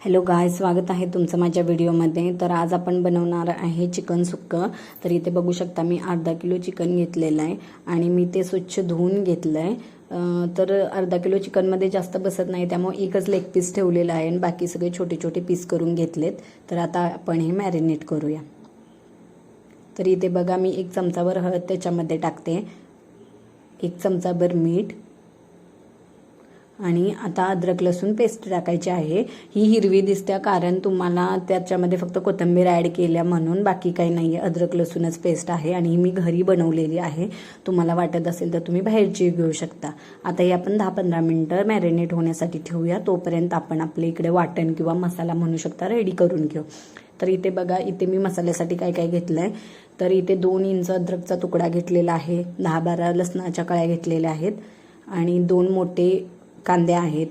Hello गाय स्वागत आहे तुमचं माझ्या व्हिडिओमध्ये. तर आज आपण बनवणार आहे चिकन सुक्कं. तर इथे बघू शकता मी अर्धा किलो चिकन घेतलेलं आहे आणि मी ते स्वच्छ धुवून घेतलं आहे तर अर्धा किलो चिकनमध्ये जास्त बसत नाही त्यामुळे एकच लेग पीस ठेवलेला आहे आणि बाकी सगळे छोटे छोटे पीस करून घेतलेत. तर आता आपण हे मॅरिनेट करूया. तर इथे बघा मी एक चमचाभर हळद त्याच्यामध्ये टाकते. एक चमचाभर मीठ. आणि आता अद्रक लसूण पेस्ट टाकायची आहे. ही हिरवी दिसते कारण तुम्हाला त्याच्यामध्ये फक्त कोथिंबीर ॲड केल्या म्हणून बाकी काही नाही आहे अद्रक लसूणच पेस्ट आहे आणि ही मी घरी बनवलेली आहे. तुम्हाला वाटत असेल तर तुम्ही बाहेरची घेऊ शकता. आता हे आपण दहा पंधरा मिनटं मॅरिनेट होण्यासाठी ठेवूया. तोपर्यंत आपण आपल्या इकडे वाटण किंवा मसाला म्हणू शकता रेडी करून घेऊ. तर इथे बघा इथे मी मसाल्यासाठी काय काय घेतलं आहे तर इथे दोन इंच अद्रकचा तुकडा घेतलेला आहे. दहा बारा लसणाच्या कळ्या घेतलेल्या आहेत. आणि दोन मोठे कांदे आहेत.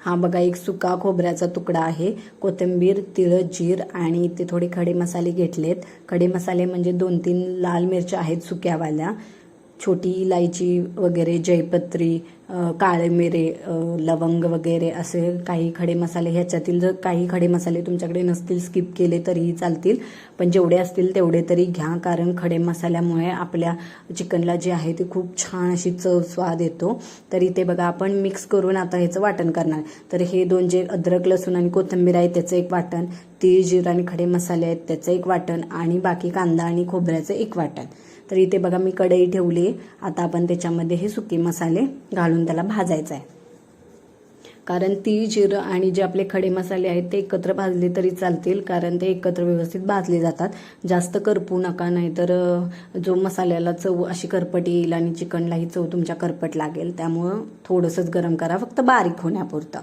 हा बघा एक सुका खोबऱ्याचा तुकडा आहे. कोथिंबीर तिळ जीर आणि इथे थोडे खडे मसाले घेतलेत. खडे मसाले म्हणजे दोन तीन लाल मिरच्या आहेत सुक्यावाल्या. छोटी इलायची वगैरे जयपत्री काळे मिरे लवंग वगैरे असे काही खडे मसाले. ह्याच्यातील जर काही खडे मसाले तुमच्याकडे नसतील स्किप केले तरीही चालतील. पण जेवढे असतील तेवढे तरी घ्या कारण खडे मसाल्यामुळे आपल्या चिकनला जे आहे ते खूप छान अशी चव स्वाद येतो. तरी ते बघा आपण मिक्स करून आता ह्याचं वाटण करणार. तर हे दोन जे अद्रक लसूण आणि कोथिंबीर आहे त्याचं एक वाटण. तीळ जीर आणि खडे मसाले आहेत त्याचं एक वाटण. आणि बाकी कांदा आणि खोबऱ्याचं एक वाटण. तर इथे बघा मी कढई ठेवली. आता आपण त्याच्यामध्ये हे सुके मसाले घालून त्याला भाजायचं आहे कारण ती जिरं आणि जे आपले खडे मसाले आहेत ते एकत्र भाजले तरी चालतील कारण ते एकत्र व्यवस्थित भाजले जातात. जास्त करपू नका नाहीतर तर जो मसाल्याला चव अशी करपट येईल आणि चिकनलाही चव तुमच्या करपट लागेल. त्यामुळं थोडंसंच गरम करा फक्त बारीक होण्यापुरतं.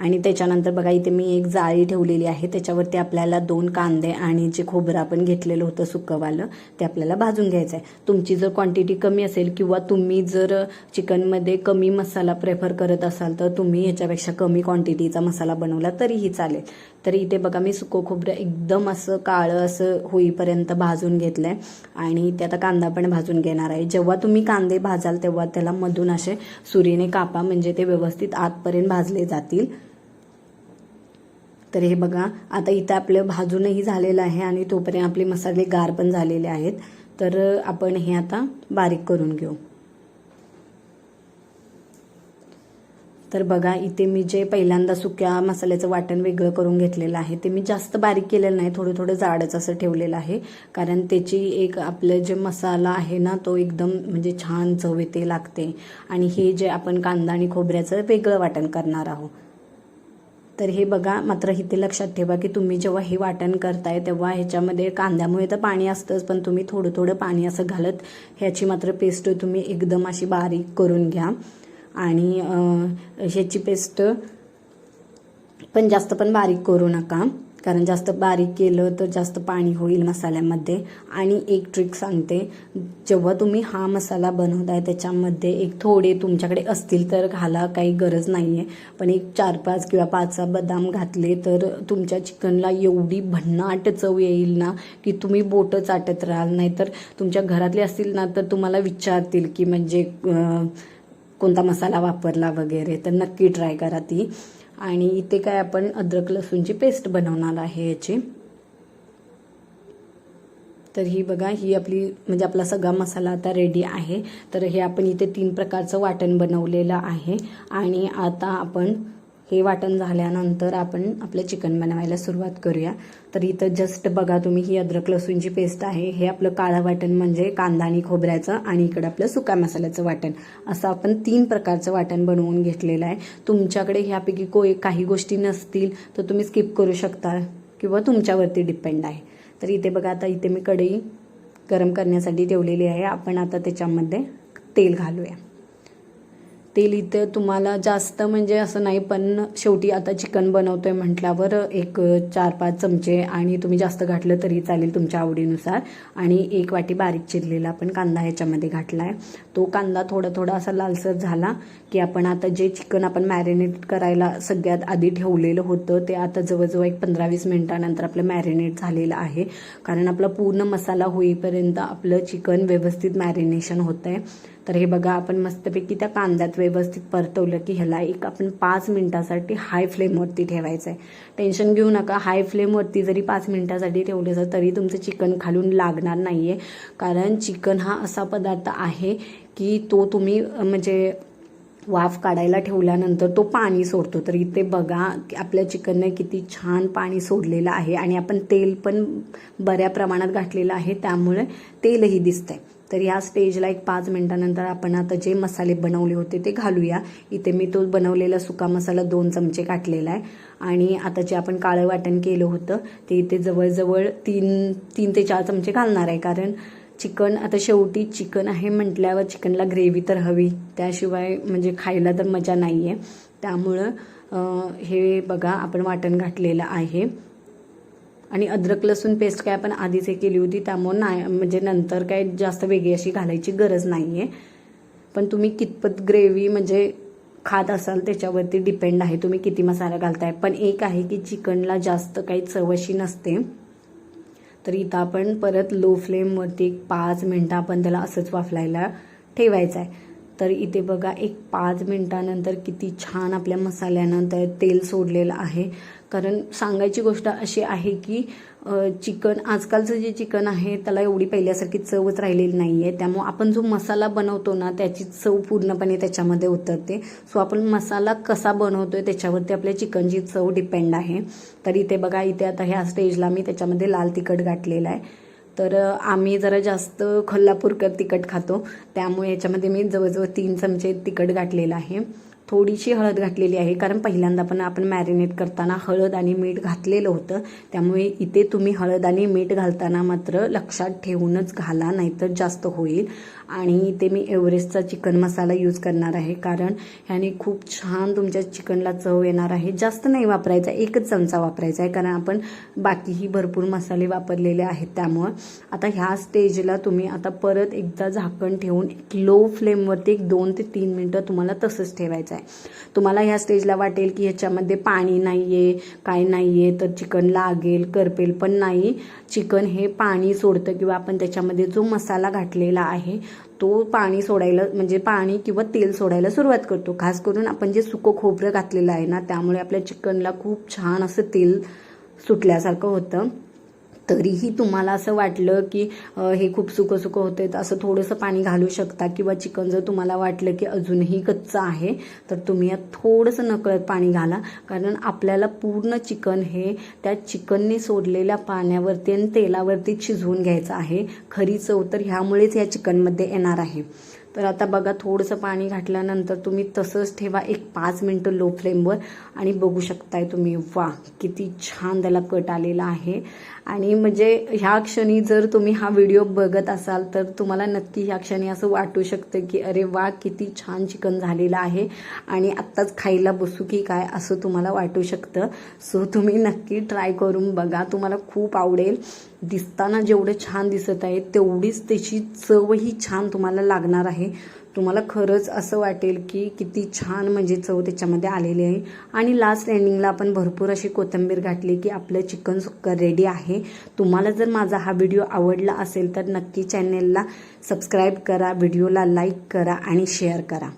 आणि त्याच्यानंतर बघा इथे मी एक जाळी ठेवलेली आहे. त्याच्यावरती आपल्याला दोन कांदे आणि जे खोबरं आपण घेतलेलं होतं सुकंवालं ते आपल्याला भाजून घ्यायचं आहे. तुमची जर क्वांटिटी कमी असेल किंवा तुम्ही जर चिकनमध्ये कमी मसाला प्रेफर करत असाल तर तुम्ही ह्याच्यापेक्षा कमी क्वांटिटीचा मसाला बनवला तरीही चालेल. तर इथे बघा मी सुकं खोबरं एकदम असं काळं असं होईपर्यंत भाजून घेतलं आहे आणि ते आता कांदा पण भाजून घेणार आहे. जेव्हा तुम्ही कांदे भाजाल तेव्हा त्याला मधून असे सुरीने कापा म्हणजे ते व्यवस्थित आतपर्यंत भाजले जातील. तर हे बघा आता इथं आपलं भाजूनही झालेलं आहे आणि तोपर्यंत आपले मसाले गार पण झालेले आहेत. तर आपण हे आता बारीक करून घेऊ. तर बघा इथे मी जे पहिल्यांदा सुक्या मसाल्याचं वाटण वेगळं करून घेतलेलं आहे ते मी जास्त बारीक केलेलं नाही थोडं थोडं जाडच असं ठेवलेलं आहे. कारण त्याची एक आपलं जे मसाला आहे ना तो एकदम म्हणजे छान चव येते लागते. आणि हे जे आपण कांदा आणि खोबऱ्याचं वेगळं वाटण करणार आहोत. तर हे बघा मात्र इथे लक्षात ठेवा की तुम्ही जेव्हा हे वाटण करताय तेव्हा ह्याच्यामध्ये कांद्यामुळे तर पाणी असतंच पण तुम्ही थोडं थोडं पाणी असं घालत ह्याची मात्र पेस्ट तुम्ही एकदम अशी बारीक करून घ्या. आणि ह्याची पेस्ट पण जास्त पण बारीक करू नका. कारण जास्त बारीक केलं तर जास्त पाणी होईल मसाल्यामध्ये. आणि एक ट्रिक सांगते. जेव्हा तुम्ही हा मसाला बनवताय त्याच्यामध्ये एक थोडे तुमच्याकडे असतील तर घाला काही गरज नाही आहे पण एक चार पाच किंवा पाच सहा बदाम घातले तर तुमच्या चिकनला एवढी भन्नाट चव येईल ना की तुम्ही बोटं चाटत राहाल. नाही तर तुमच्या घरातले असतील ना तर तुम्हाला विचारतील की म्हणजे कोणता मसाला वापरला वगैरे. तर नक्की ट्राय करा ती. आणि इथे काय आपण अद्रक लसूणची पेस्ट बनवणार आहे याची. तर ही बघा ही आपली म्हणजे आपला सगळा मसाला आता रेडी आहे. तर हे आपण इथे तीन प्रकारचं वाटण बनवलेलं आहे. आणि आता आपण हे वाटण झाल्यानंतर आपण आपलं चिकन बनवायला सुरुवात करूया. तर इथं जस्ट बघा तुम्ही ही अद्रक लसूणची पेस्ट आहे. हे आपलं काळं वाटण म्हणजे कांदा आणि खोबऱ्याचं आणि इकडं आपलं सुका मसाल्याचं वाटण. असं आपण तीन प्रकारचं वाटण बनवून घेतलेलं आहे. तुमच्याकडे ह्यापैकी को काही गोष्टी नसतील तर तुम्ही स्किप करू शकता किंवा तुमच्यावरती डिपेंड आहे. तर इथे बघा आता इथे मी कढई गरम करण्यासाठी ठेवलेली आहे. आपण आता त्याच्यामध्ये तेल घालूया. तेल इथं तुम्हाला जास्त म्हणजे असं नाही पण शेवटी आता चिकन बनवतोय म्हटल्यावर एक चार पाच चमचे आणि तुम्ही जास्त घातलं तरी चालेल तुमच्या आवडीनुसार. आणि एक वाटी बारीक चिरलेला आपण कांदा ह्याच्यामध्ये घातला आहे तो कांदा थोडा थोडा असा लालसर झाला की आपण आता जे चिकन आपण मॅरिनेट करायला सगळ्यात आधी ठेवलेलं होतं ते आता जवळजवळ एक पंधरा वीस मिनिटानंतर आपलं मॅरिनेट झालेलं आहे. कारण आपला पूर्ण मसाला होईपर्यंत आपलं चिकन व्यवस्थित मॅरिनेशन होतं आहे तर हे बघा आपण मस्तपैकी त्या कांद्यात व्यवस्थित परतवलं की ह्याला एक आपण पाच मिनिटासाठी हाय फ्लेमवरती ठेवायचं आहे टेन्शन घेऊ नका हाय फ्लेमवरती जरी पाच मिनिटासाठी ठेवलं तर तरी तुमचं चिकन खालून लागणार नाही आहे कारण चिकन हा असा पदार्थ आहे की तो तुम्ही म्हणजे वाफ काढायला ठेवल्यानंतर तो पाणी सोडतो. तर इथे बघा आपल्या चिकनने किती छान पाणी सोडलेलं आहे आणि आपण तेल पण बऱ्या प्रमाणात घातलेलं आहे त्यामुळे तेलही दिसतंय. तर या स्टेजला एक पाच मिनिटानंतर आपण आता जे मसाले बनवले होते ते घालूया. इथे मी तो बनवलेला सुका मसाला दोन चमचे काटलेला आहे. आणि आता जे आपण काळं वाटण केलं होतं ते इथे जवळजवळ तीन तीन ते चार चमचे घालणार आहे. कारण चिकन आता शेवटी चिकन आहे म्हटल्यावर चिकनला ग्रेव्ही तर हवी. त्याशिवाय म्हणजे खायला तर मजा नाही आहे त्यामुळं हे बघा आपण वाटण घातलेलं आहे. आणि अद्रक लसूण पेस्ट काय आपण आधीच हे केली होती त्यामुळे नाही म्हणजे नंतर काय जास्त वेगळी अशी घालायची गरज नाही आहे पण तुम्ही कितपत ग्रेव्ही म्हणजे खात असाल त्याच्यावरती डिपेंड आहे तुम्ही किती मसाला घालताय. पण एक आहे की चिकनला जास्त काही चव अशी नसते. तर इथं आपण परत लो फ्लेमवरती एक पाच मिनटं आपण त्याला असंच वाफलायला ठेवायचं आहे तर इथे बघा एक पाच मिनटानंतर किती छान आपल्या मसाल्यानंतर तेल सोडलेलं आहे. कारण सांगायची गोष्ट अशी आहे की चिकन आजकालचं जे चिकन आहे त्याला एवढी पहिल्यासारखी चवच राहिलेली नाही आहे त्यामुळं आपण जो मसाला बनवतो ना त्याची चव पूर्णपणे त्याच्यामध्ये उतरते. सो आपण मसाला कसा बनवतो आहे त्याच्यावरती आपल्या चिकनची चव डिपेंड आहे. तर इथे बघा इथे आता ह्या स्टेजला मी त्याच्यामध्ये लाल तिखट गाठलेलं आहे. तर आम्ही जरा जास्त कोल्हापूरकर तिखट खातो. त्यामुळे याच्यामध्ये मी जवळजवळ तीन चमचे तिखट घातलेलं आहे. थोडीशी हळद घातलेली आहे. कारण पहिल्यांदा पण आपण मॅरिनेट करताना हळद आणि मीठ घातलेलं होतं. त्यामुळे इथे तुम्ही हळद आणि मीठ घालताना मात्र लक्षात ठेवूनच घाला नाहीतर जास्त होईल. आणि इथे मी एव्हरेस्टचा चिकन मसाला यूज करणार आहे. कारण ह्याने खूप छान तुमच्या चिकनला चव येणार आहे. जास्त नाही वापरायचा एकच चमचा वापरायचा आहे. कारण आपण बाकीही भरपूर मसाले वापरलेले आहेत त्यामुळं. आता ह्या स्टेजला तुम्ही आता परत एकदा झाकण ठेवून एक लो फ्लेमवरती एक दोन ते तीन मिनटं तुम्हाला तसंच ठेवायचं आहे. तुम्हाला ह्या स्टेजला वाटेल की ह्याच्यामध्ये पाणी नाही आहे काय नाही आहे तर चिकन लागेल करपेल पण नाही. चिकन हे पाणी सोडतं किंवा आपण त्याच्यामध्ये जो मसाला घातलेला आहे तो पाणी सोडायला म्हणजे पाणी किंवा तेल सोडायला सुरुवात करतो. खास करून आपण जे सुकं खोबरं घातलेलं आहे ना त्यामुळे आपल्या चिकनला खूप छान असं तेल सुटल्यासारखं होतं. तरीही तुम्हाला असं वाटलं की हे खूप सुकं सुकं होते तर असं थोडंसं पाणी घालू शकता? किंवा चिकन जर तुम्हाला वाटलं की अजूनही कच्चं आहे तर तुम्ही यात थोडंसं नकळत पाणी घाला. कारण आपल्याला पूर्ण चिकन हे त्या चिकनने सोडलेल्या पाण्यावरती आणि तेलावरती शिजवून घ्यायचं आहे. खरी चव तर ह्यामुळेच या चिकनमध्ये येणार आहे. तर आता बघा थोडंसं पाणी घातल्यानंतर तुम्ही तसंच ठेवा एक पाच मिनटं लो फ्लेमवर आणि बघू शकताय तुम्ही वा किती छान त्याला कट आलेला आहे. आणि म्हणजे ह्या क्षणी जर तुम्ही हा व्हिडिओ बघत असाल तर तुम्हाला नक्की ह्या क्षणी असं वाटू शकतं की अरे वा किती छान चिकन झालेलं आहे आणि आत्ताच खायला बसू की काय असं तुम्हाला वाटू शकतं. सो तुम्ही नक्की ट्राय करून बघा तुम्हाला खूप आवडेल. दिसताना जेवढे छान दिसत आहे तेवढीच त्याची चवही छान तुम्हाला लागणार आहे. तुम्हाला खरंच असं वाटेल की किती छान म्हणजे चव त्याच्यामध्ये आलेली आहे. आणि लास्ट एंडिंगला आपण भरपूर अशी कोथिंबीर घातली की आपलं चिकन सुक्का रेडी आहे. तुम्हाला जर माझा हा व्हिडिओ आवडला असेल तर नक्की चॅनेलला सबस्क्राईब करा व्हिडिओला लाईक करा आणि शेअर करा.